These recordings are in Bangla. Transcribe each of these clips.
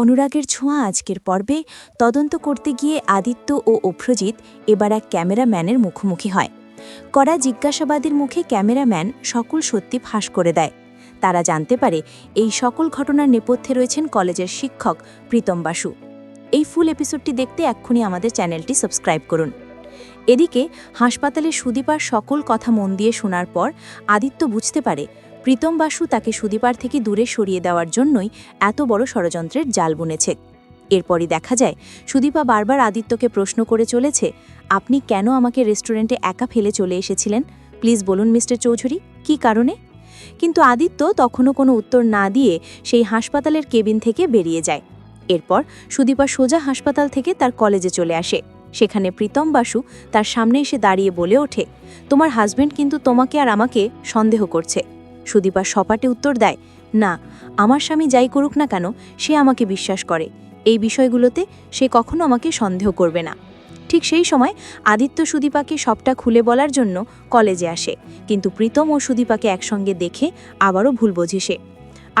অনুরাগের ছোঁয়া আজকের পর্বে তদন্ত করতে গিয়ে আদিত্য ও অভ্রজিৎ এবার এক ক্যামেরাম্যানের মুখোমুখি হয়। কড়া জিজ্ঞাসাবাদের মুখে ক্যামেরাম্যান সকল সত্যি ফাঁস করে দেয়। তারা জানতে পারে এই সকল ঘটনার নেপথ্যে রয়েছেন কলেজের শিক্ষক প্রীতম বাসু। এই ফুল এপিসোডটি দেখতে এক্ষুনি আমাদের চ্যানেলটি সাবস্ক্রাইব করুন। এদিকে হাসপাতালে সুদীপার সকল কথা মন দিয়ে শোনার পর আদিত্য বুঝতে পারে প্রীতম বাসু তাকে সুদীপার থেকে দূরে সরিয়ে দেওয়ার জন্যই এত বড় ষড়যন্ত্রের জাল বুনেছে। এরপরই দেখা যায়, সুদীপা বারবার আদিত্যকে প্রশ্ন করে চলেছে, আপনি কেন আমাকে রেস্টুরেন্টে একা ফেলে চলে এসেছিলেন? প্লিজ বলুন মিস্টার চৌধুরী, কী কারণে? কিন্তু আদিত্য তখনও কোনো উত্তর না দিয়ে সেই হাসপাতালের কেবিন থেকে বেরিয়ে যায়। এরপর সুদীপা সোজা হাসপাতাল থেকে তার কলেজে চলে আসে। সেখানে প্রীতম বাসু তার সামনে এসে দাঁড়িয়ে বলে ওঠে, তোমার হাজবেন্ড কিন্তু তোমাকে আর আমাকে সন্দেহ করছে। সুদীপা সপাটে উত্তর দেয়, না, আমার স্বামী যাই করুক না কেন, সে আমাকে বিশ্বাস করে। এই বিষয়গুলোতে সে কখনো আমাকে সন্দেহ করবে না। ঠিক সেই সময় আদিত্য সুদীপাকে সবটা খুলে বলার জন্য কলেজে আসে, কিন্তু প্রীতম ও সুদীপাকে একসঙ্গে দেখে আবারও ভুল বোঝে সে।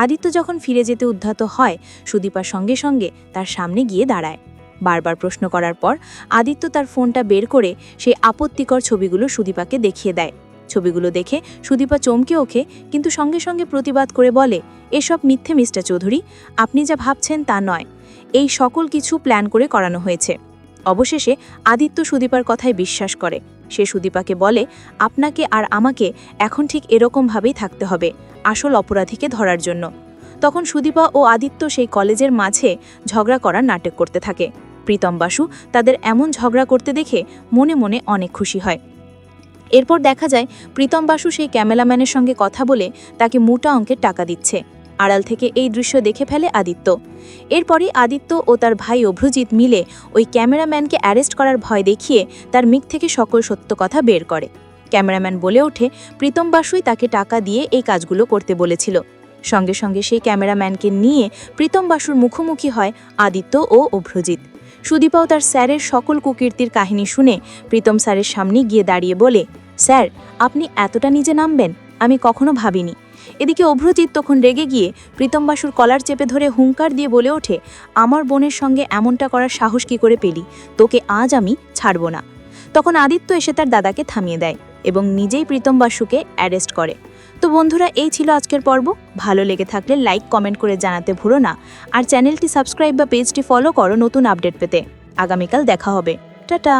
আদিত্য যখন ফিরে যেতে উদ্ধাত হয়, সুদীপার সঙ্গে সঙ্গে তার সামনে গিয়ে দাঁড়ায়। বারবার প্রশ্ন করার পর আদিত্য তার ফোনটা বের করে সেই আপত্তিকর ছবিগুলো সুদীপাকে দেখিয়ে দেয়। ছবিগুলো দেখে সুদীপা চমকে ওঠে, কিন্তু সঙ্গে সঙ্গে প্রতিবাদ করে বলে, এসব মিথ্যে, মিস্টার চৌধুরী। আপনি যা ভাবছেন তা নয়। এই সকল কিছু প্ল্যান করে করানো হয়েছে। অবশেষে আদিত্য সুদীপার কথায় বিশ্বাস করে। সে সুদীপাকে বলে, আপনাকে আর আমাকে এখন ঠিক এরকমভাবেই থাকতে হবে, আসল অপরাধীকে ধরার জন্য। তখন সুদীপা ও আদিত্য সেই কলেজের মাঝে ঝগড়া করার নাটক করতে থাকে। প্রীতম বাসু তাদের এমন ঝগড়া করতে দেখে মনে মনে অনেক খুশি হয়। এরপর দেখা যায় প্রীতম বাসু সেই ক্যামেরাম্যানের সঙ্গে কথা বলে তাকে মোটা অঙ্কের টাকা দিচ্ছে। আড়াল থেকে এই দৃশ্য দেখে ফেলে আদিত্য। এরপরই আদিত্য ও তার ভাই অভ্রজিৎ মিলে ওই ক্যামেরাম্যানকে অ্যারেস্ট করার ভয় দেখিয়ে তার মুখ থেকে সকল সত্য কথা বের করে। ক্যামেরাম্যান বলে ওঠে, প্রীতম বাসুই তাকে টাকা দিয়ে এই কাজগুলো করতে বলেছিল। সঙ্গে সঙ্গে সেই ক্যামেরাম্যানকে নিয়ে প্রীতম বাসুর মুখোমুখি হয় আদিত্য ও অভ্রজিৎ সুদীপাও তার স্যারের সকল কুকীর্তির কাহিনী শুনে প্রীতম স্যারের সামনে গিয়ে দাঁড়িয়ে বলে স্যার, আপনি এতটা নিজে নামবেন, আমি কখনো ভাবিনি। এদিকে অভ্রজিৎ তখন রেগে গিয়ে প্রীতম বাসুর কলার চেপে ধরে হুঙ্কার দিয়ে বলে ওঠে, আমার বোনের সঙ্গে এমনটা করার সাহস কি করে পেলি? তোকে আজ আমি ছাড়ব না। তখন আদিত্য এসে তার দাদাকে থামিয়ে দেয় এবং নিজেই প্রীতম বাসুকে অ্যারেস্ট করে। তো বন্ধুরা, এই ছিল আজকের পর্ব। ভালো লেগে থাকলে লাইক, কমেন্ট করে জানাতে ভুলো না। আর চ্যানেলটি সাবস্ক্রাইব বা পেজটি ফলো করো নতুন আপডেট পেতে। আগামীকাল দেখা হবে। টাটা!